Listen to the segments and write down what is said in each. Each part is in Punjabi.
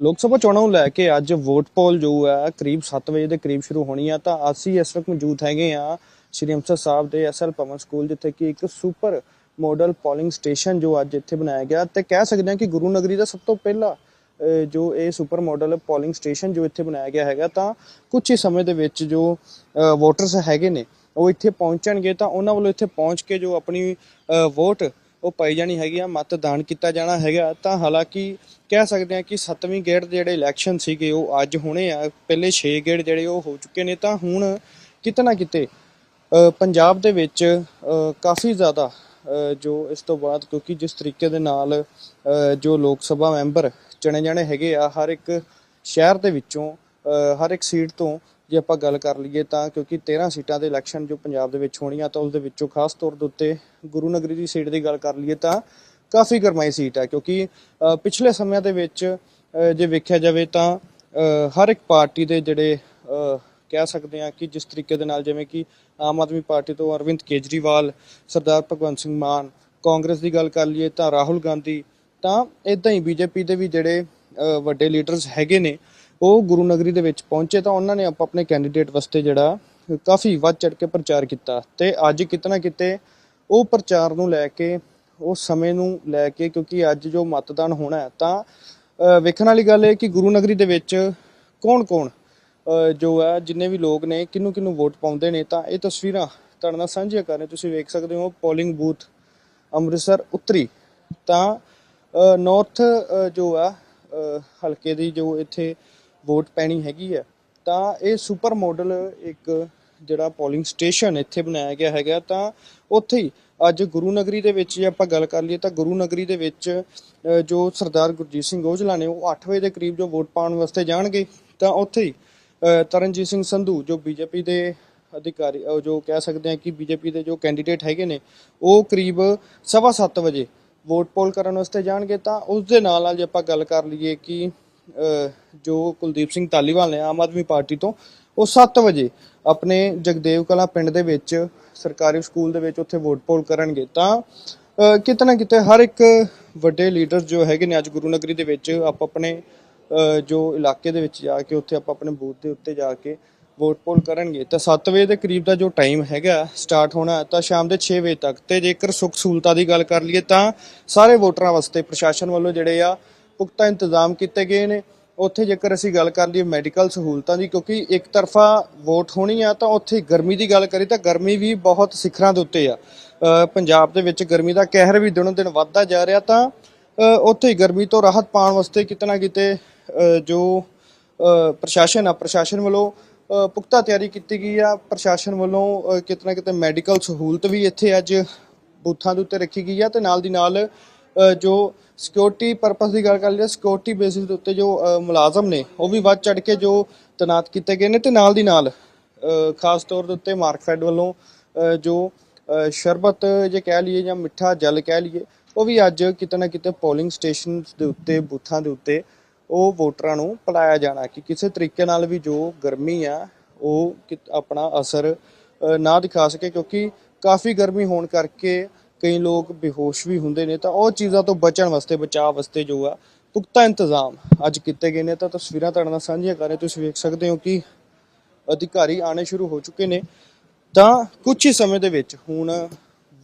ਲੋਕ ਸਭਾ ਚੋਣਾਂ ਨੂੰ ਲੈ ਕੇ ਅੱਜ ਵੋਟ ਪੋਲ ਜੋ ਹੈ, ਕਰੀਬ 7 ਵਜੇ ਦੇ ਕਰੀਬ ਸ਼ੁਰੂ ਹੋਣੀ ਆ। ਤਾਂ ਅਸੀਂ ਇਸ ਵਕਤ ਮੌਜੂਦ ਹੈਗੇ ਆ ਸ਼੍ਰੀ ਅੰਮ੍ਰਿਤਸਰ ਸਾਹਿਬ ਦੇ ਐਸਐਲ ਪਵਨ ਸਕੂਲ, ਜਿੱਥੇ ਕਿ ਇੱਕ ਸੁਪਰ ਮਾਡਲ ਪੋਲਿੰਗ ਸਟੇਸ਼ਨ ਜੋ ਅੱਜ ਇੱਥੇ ਬਣਾਇਆ ਗਿਆ। ਤੇ ਕਹਿ ਸਕਦੇ ਹਾਂ ਕਿ ਗੁਰੂ ਨਗਰੀ ਦਾ ਸਭ ਤੋਂ ਪਹਿਲਾ ਜੋ ਇਹ ਸੁਪਰ ਮਾਡਲ ਪੋਲਿੰਗ ਸਟੇਸ਼ਨ ਜੋ ਇੱਥੇ ਬਣਾਇਆ ਗਿਆ ਹੈਗਾ, ਤਾਂ ਕੁਝ ਹੀ ਸਮੇਂ ਦੇ ਵਿੱਚ ਜੋ ਵੋਟਰਸ ਹੈਗੇ ਨੇ, ਉਹ ਇੱਥੇ ਪਹੁੰਚਣਗੇ। ਤਾਂ ਉਹਨਾਂ ਵੱਲੋਂ ਇੱਥੇ ਪਹੁੰਚ ਕੇ ਜੋ ਆਪਣੀ ਵੋਟ ਉਹ ਪਾਈ ਜਾਣੀ ਹੈਗੀ ਆ, ਮਤਦਾਨ ਕੀਤਾ ਜਾਣਾ ਹੈਗਾ। ਤਾਂ ਹਾਲਾਂਕਿ ਕਹਿ ਸਕਦੇ ਹਾਂ ਕਿ 7ਵੀਂ ਗੇੜ ਦੇ ਜਿਹੜੇ ਇਲੈਕਸ਼ਨ ਸੀਗੇ, ਉਹ ਅੱਜ ਹੋਣੇ ਆ। ਪਹਿਲੇ 6 ਗੇੜ ਜਿਹੜੇ ਉਹ ਹੋ ਚੁੱਕੇ ਨੇ। ਤਾਂ ਹੁਣ ਕਿਤੇ ਨਾ ਕਿਤੇ ਪੰਜਾਬ ਦੇ ਵਿੱਚ ਕਾਫੀ ਜ਼ਿਆਦਾ ਜੋ ਇਸ ਤੋਂ ਬਾਅਦ ਕਿਉਂਕਿ ਜਿਸ ਤਰੀਕੇ ਦੇ ਨਾਲ ਜੋ ਲੋਕ ਸਭਾ ਮੈਂਬਰ ਚਣੇ ਜਾਣੇ ਹੈਗੇ ਆ, ਹਰ ਇੱਕ ਸ਼ਹਿਰ ਦੇ ਵਿੱਚੋਂ ਹਰ ਇੱਕ ਸੀਟ ਤੋਂ ਜੇ ਆਪਾਂ ਗੱਲ ਕਰ ਲਈਏ ਤਾਂ ਕਿਉਂਕਿ 13 ਸੀਟਾਂ ਦੇ ਇਲੈਕਸ਼ਨ ਜੋ ਪੰਜਾਬ ਦੇ ਵਿੱਚ ਹੋਣੀਆਂ ਤਾਂ ਉਸ ਦੇ ਵਿੱਚੋਂ ਖਾਸ ਤੌਰ ਦੇ ਉੱਤੇ ਗੁਰੂ ਨਗਰੀ ਦੀ ਸੀਟ ਦੀ ਗੱਲ ਕਰ ਲਈਏ ਤਾਂ ਕਾਫੀ ਗਰਮਾਈ ਸੀਟ ਹੈ ਕਿਉਂਕਿ ਪਿਛਲੇ ਸਮਿਆਂ ਦੇ ਵਿੱਚ ਜੇ ਵੇਖਿਆ ਜਾਵੇ ਤਾਂ ਹਰ ਇੱਕ ਪਾਰਟੀ ਦੇ ਜਿਹੜੇ ਕਹਿ ਸਕਦੇ ਹਾਂ ਕਿ ਜਿਸ ਤਰੀਕੇ ਦੇ ਨਾਲ ਜਿਵੇਂ ਕਿ ਆਮ ਆਦਮੀ ਪਾਰਟੀ ਤੋਂ ਅਰਵਿੰਦ ਕੇਜਰੀਵਾਲ, ਸਰਦਾਰ ਭਗਵੰਤ ਸਿੰਘ ਮਾਨ, ਕਾਂਗਰਸ ਦੀ ਗੱਲ ਕਰ ਲਈਏ ਤਾਂ ਰਾਹੁਲ ਗਾਂਧੀ, ਤਾਂ ਇਦਾਂ ਹੀ ਬੀਜੇਪੀ ਦੇ ਵੀ ਜਿਹੜੇ ਵੱਡੇ ਲੀਡਰਸ ਹੈਗੇ ਨੇ ਉਹ ਗੁਰੂ ਨਗਰੀ ਦੇ ਵਿੱਚ ਪਹੁੰਚੇ ਤਾਂ ਉਹਨਾਂ ਨੇ ਆਪ ਆਪਣੇ ਕੈਂਡੀਡੇਟ ਵਾਸਤੇ ਜਿਹੜਾ ਕਾਫੀ ਵੱਧ ਚੜ ਕੇ ਪ੍ਰਚਾਰ ਕੀਤਾ ਤੇ ਅੱਜ ਕਿਤਨਾ ਕਿਤੇ ਉਹ ਪ੍ਰਚਾਰ ਨੂੰ ਲੈ ਕੇ, ਉਹ ਸਮੇਂ ਨੂੰ ਲੈ ਕੇ ਕਿਉਂਕਿ ਅੱਜ ਜੋ ਮਤਦਾਨ ਹੋਣਾ ਹੈ ਤਾਂ ਵੇਖਣ ਵਾਲੀ ਗੱਲ ਹੈ ਕਿ ਗੁਰੂ ਨਗਰੀ ਦੇ ਵਿੱਚ ਕੌਣ-ਕੌਣ ਜੋ ਹੈ, ਜਿੰਨੇ ਵੀ ਲੋਕ ਨੇ ਕਿਹਨੂੰ ਕਿਹਨੂੰ ਵੋਟ ਪਾਉਂਦੇ ਨੇ, ਤਾਂ ਇਹ ਤਸਵੀਰਾਂ ਤੁਹਾਡੇ ਨਾਲ ਸਾਂਝੀਆਂ ਕਰ ਰਹੇ ਤੁਸੀਂ ਵੇਖ ਸਕਦੇ ਹੋ ਪੋਲਿੰਗ ਬੂਥ ਅੰਮ੍ਰਿਤਸਰ ਉੱਤਰੀ। ਤਾਂ ਨਾਰਥ ਜੋ ਆ ਹਲਕੇ ਦੀ ਜੋ ਇੱਥੇ ਵੋਟ ਪੈਣੀ ਹੈਗੀ ਹੈ, ਤਾਂ ਇਹ ਸੁਪਰ ਮਾਡਲ ਇੱਕ ਜਿਹੜਾ ਪੋਲਿੰਗ ਸਟੇਸ਼ਨ ਇੱਥੇ ਬਣਾਇਆ ਗਿਆ ਹੈਗਾ, ਤਾਂ ਉੱਥੇ ਹੀ ਅੱਜ ਗੁਰੂ ਨਗਰੀ ਦੇ ਵਿੱਚ ਜੇ ਆਪਾਂ ਗੱਲ ਕਰ ਲਈਏ, ਤਾਂ ਗੁਰੂ ਨਗਰੀ ਦੇ ਵਿੱਚ ਜੋ ਸਰਦਾਰ ਗੁਰਜੀਤ ਸਿੰਘ ਔਜਲਾ ਨੇ, ਉਹ 8 ਵਜੇ ਦੇ ਕਰੀਬ ਜੋ ਵੋਟ ਪਾਉਣ ਵਾਸਤੇ ਜਾਣਗੇ, ਤਾਂ ਉੱਥੇ ਹੀ ਤਰਨਜੀਤ ਸਿੰਘ ਸੰਧੂ, ਜੋ ਬੀਜੇਪੀ ਦੇ ਅਧਿਕਾਰੀ ਜੋ ਕਹਿ ਸਕਦੇ ਆ ਕਿ ਬੀਜੇਪੀ ਦੇ ਜੋ ਕੈਂਡੀਡੇਟ ਹੈਗੇ ਨੇ, ਉਹ ਕਰੀਬ 7:30 ਵਜੇ ਵੋਟ ਪੋਲ ਕਰਨ ਵਾਸਤੇ ਜਾਣਗੇ, ਤਾਂ ਉਸ ਦੇ ਨਾਲ ਨਾਲ ਜੇ ਆਪਾਂ ਗੱਲ ਕਰ ਲਈਏ ਕਿ ਜੋ ਕੁਲਦੀਪ ਸਿੰਘ ਧਾਲੀਵਾਲ ਨੇ ਆਮ ਆਦਮੀ ਪਾਰਟੀ ਤੋਂ, ਉਹ 7 ਵਜੇ ਆਪਣੇ ਜਗਦੇਵ ਕਲਾ ਪਿੰਡ ਦੇ ਵਿੱਚ, ਸਰਕਾਰੀ ਸਕੂਲ ਦੇ ਵਿੱਚ ਉੱਥੇ ਵੋਟ ਪੋਲ ਕਰਨਗੇ ਤਾਂ ਕਿਤੇ ਨਾ ਕਿਤੇ ਹਰ ਇੱਕ ਵੱਡੇ ਲੀਡਰ ਜੋ ਹੈਗੇ ਨੇ ਅੱਜ ਗੁਰੂ ਨਗਰੀ ਦੇ ਵਿੱਚ, ਆਪ ਆਪਣੇ ਜੋ ਇਲਾਕੇ ਦੇ ਵਿੱਚ ਜਾ ਕੇ ਉੱਥੇ ਆਪਾਂ ਆਪਣੇ ਬੂਥ ਦੇ ਉੱਤੇ ਜਾ ਕੇ ਵੋਟ ਪੋਲ ਕਰਨਗੇ। ਤਾਂ 7 ਵਜੇ ਦੇ ਕਰੀਬ ਦਾ ਜੋ ਟਾਈਮ ਹੈਗਾ, ਸਟਾਰਟ ਹੋਣਾ ਤਾਂ ਸ਼ਾਮ ਦੇ 6 ਵਜੇ ਤੱਕ। ਤੇ ਜੇਕਰ ਸੁੱਖ ਸਹੂਲਤਾਂ ਦੀ ਗੱਲ ਕਰ ਲਈਏ ਤਾਂ ਸਾਰੇ ਵੋਟਰਾਂ ਵਾਸਤੇ ਪ੍ਰਸ਼ਾਸਨ ਵੱਲੋਂ ਜਿਹੜੇ ਆ ਪੁਖਤਾ ਇੰਤਜ਼ਾਮ ਕੀਤੇ ਗਏ ਨੇ। ਉੱਥੇ ਜੇਕਰ ਅਸੀਂ ਗੱਲ ਕਰ ਲਈਏ ਮੈਡੀਕਲ ਸਹੂਲਤਾਂ ਦੀ ਕਿਉਂਕਿ ਇੱਕ ਤਰਫਾ ਵੋਟ ਹੋਣੀ ਆ ਤਾਂ ਉੱਥੇ ਗਰਮੀ ਦੀ ਗੱਲ ਕਰੀ ਤਾਂ ਗਰਮੀ ਵੀ ਬਹੁਤ ਸਿਖਰਾਂ ਦੇ ਉੱਤੇ ਆ। ਪੰਜਾਬ ਦੇ ਵਿੱਚ ਗਰਮੀ ਦਾ ਕਹਿਰ ਵੀ ਦਿਨੋਂ ਦਿਨ ਵੱਧਦਾ ਜਾ ਰਿਹਾ ਤਾਂ ਉੱਥੇ ਗਰਮੀ ਤੋਂ ਰਾਹਤ ਪਾਉਣ ਵਾਸਤੇ ਕਿਤੇ ਨਾ ਕਿਤੇ ਜੋ ਪ੍ਰਸ਼ਾਸਨ ਆ ਪ੍ਰਸ਼ਾਸਨ ਵੱਲੋਂ ਪੁਖਤਾ ਤਿਆਰੀ ਕੀਤੀ ਗਈ ਆ। ਪ੍ਰਸ਼ਾਸਨ ਵੱਲੋਂ ਅ, ਕਿਤੇ ਨਾ ਕਿਤੇ ਮੈਡੀਕਲ ਸਹੂਲਤ ਵੀ ਇੱਥੇ ਅੱਜ ਬੂਥਾਂ ਦੇ ਉੱਤੇ ਰੱਖੀ ਗਈ ਆ ਤੇ ਨਾਲ ਦੀ ਨਾਲ ਜੋ ਸਿਕਿਉਰਿਟੀ ਪਰਪਸ ਦੀ ਗੱਲ ਕਰ ਲਈਏ ਸਿਕਿਉਰਿਟੀ ਬੇਸਿਸ ਦੇ ਉੱਤੇ ਜੋ ਮੁਲਾਜ਼ਮ ਨੇ, ਉਹ ਵੀ ਵੱਧ ਚੜ ਕੇ ਜੋ ਤੈਨਾਤ ਕੀਤੇ ਗਏ ਨੇ ਤੇ ਨਾਲ ਦੀ ਨਾਲ ਖਾਸ ਤੌਰ ਦੇ ਉੱਤੇ ਮਾਰਕਫੈਡ ਵੱਲੋਂ ਜੋ ਸ਼ਰਬਤ ਜੇ ਕਹਿ ਲਈਏ ਜਾਂ ਮਿੱਠਾ ਜਲ ਕਹਿ ਲਈਏ, ਉਹ ਵੀ ਅੱਜ ਕਿਤੇ ਨਾ ਕਿਤੇ ਪੋਲਿੰਗ ਸਟੇਸ਼ਨ ਦੇ ਉੱਤੇ, ਬੂਥਾਂ ਦੇ ਉੱਤੇ ਉਹ ਵੋਟਰਾਂ ਨੂੰ ਪਿਲਾਇਆ ਜਾਣਾ ਕਿ ਕਿਸੇ ਤਰੀਕੇ ਨਾਲ ਵੀ ਜੋ ਗਰਮੀ ਆ, ਉਹ ਕਿ- ਆਪਣਾ ਅਸਰ ਨਾ ਦਿਖਾ ਸਕੇ ਕਿਉਂਕਿ ਕਾਫੀ ਗਰਮੀ ਹੋਣ ਕਰਕੇ ਕਈ ਲੋਕ ਬੇਹੋਸ਼ ਵੀ ਹੁੰਦੇ ਨੇ, ਤਾਂ ਉਹ ਚੀਜ਼ਾਂ ਤੋਂ ਬਚਣ ਵਾਸਤੇ, ਬਚਾਅ ਵਾਸਤੇ ਜੋ ਆ, ਪੁਖਤਾ ਇੰਤਜ਼ਾਮ ਅੱਜ ਕੀਤੇ ਗਏ ਨੇ। ਤਾਂ ਤਸਵੀਰਾਂ ਤੁਹਾਡੇ ਨਾਲ ਸਾਂਝੀਆਂ ਕਰ ਰਹੇ, ਤੁਸੀਂ ਵੇਖ ਸਕਦੇ ਹੋ ਕਿ ਅਧਿਕਾਰੀ ਆਣੇ ਸ਼ੁਰੂ ਹੋ ਚੁੱਕੇ ਨੇ। ਤਾਂ ਕੁਝ ਹੀ ਸਮੇਂ ਦੇ ਵਿੱਚ ਹੁਣ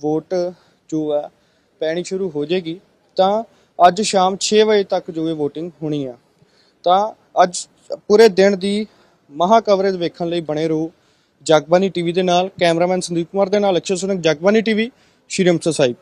ਵੋਟ ਜੋ ਆ, ਪੈਣੀ ਸ਼ੁਰੂ ਹੋ ਜਾਏਗੀ। ਤਾਂ ਅੱਜ ਸ਼ਾਮ 6 ਵਜੇ ਤੱਕ ਜੋ ਇਹ VOTING ਹੋਣੀ ਆ, ਤਾਂ ਅੱਜ ਪੂਰੇ ਦਿਨ ਦੀ ਮਹਾ ਕਵਰੇਜ ਵੇਖਣ ਲਈ ਬਣੇ ਰਹੋ ਜਗਬਾਨੀ ਟੀਵੀ ਦੇ ਨਾਲ ਕੈਮਰਾਮੈਨ ਸੰਦੀਪ ਕੁਮਾਰ ਦੇ ਨਾਲ, ਅਕਸ਼ਰ ਸੁਨਕ ਜਗਬਾਨੀ ਟੀਵੀ ਸ਼੍ਰੀ ਅੰਮ੍ਰਿਤਸਰ ਸਾਹਿਬ।